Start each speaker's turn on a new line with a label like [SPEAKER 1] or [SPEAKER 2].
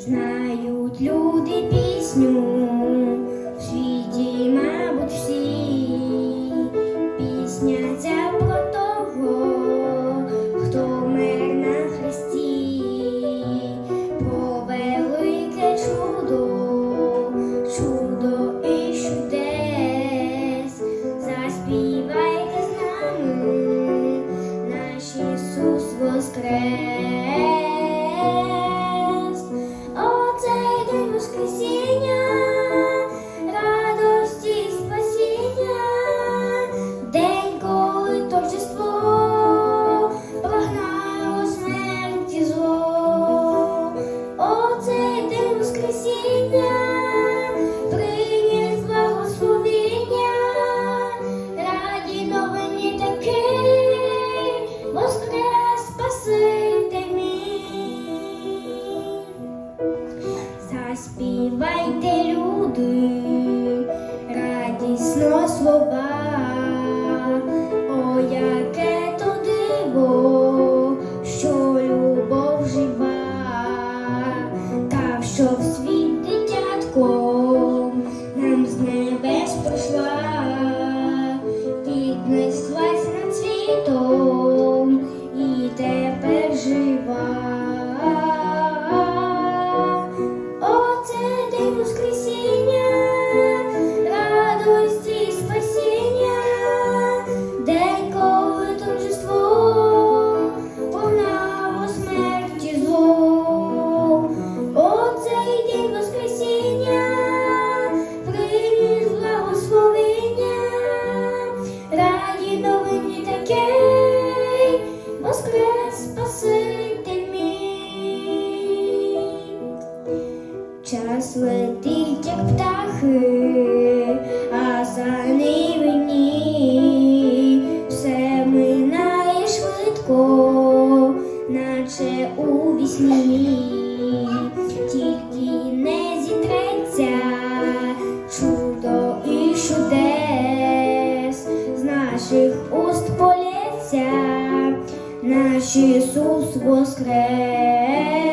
[SPEAKER 1] Знають люди пісню, радісно слова, о, яке то диво, що любов жива, та що в світ дитятком Час летить, як птахи, а за ними все минає швидко, наче у вісні, тільки не зітреться чудо і чудес, з наших уст полється, наш Ісус воскрес.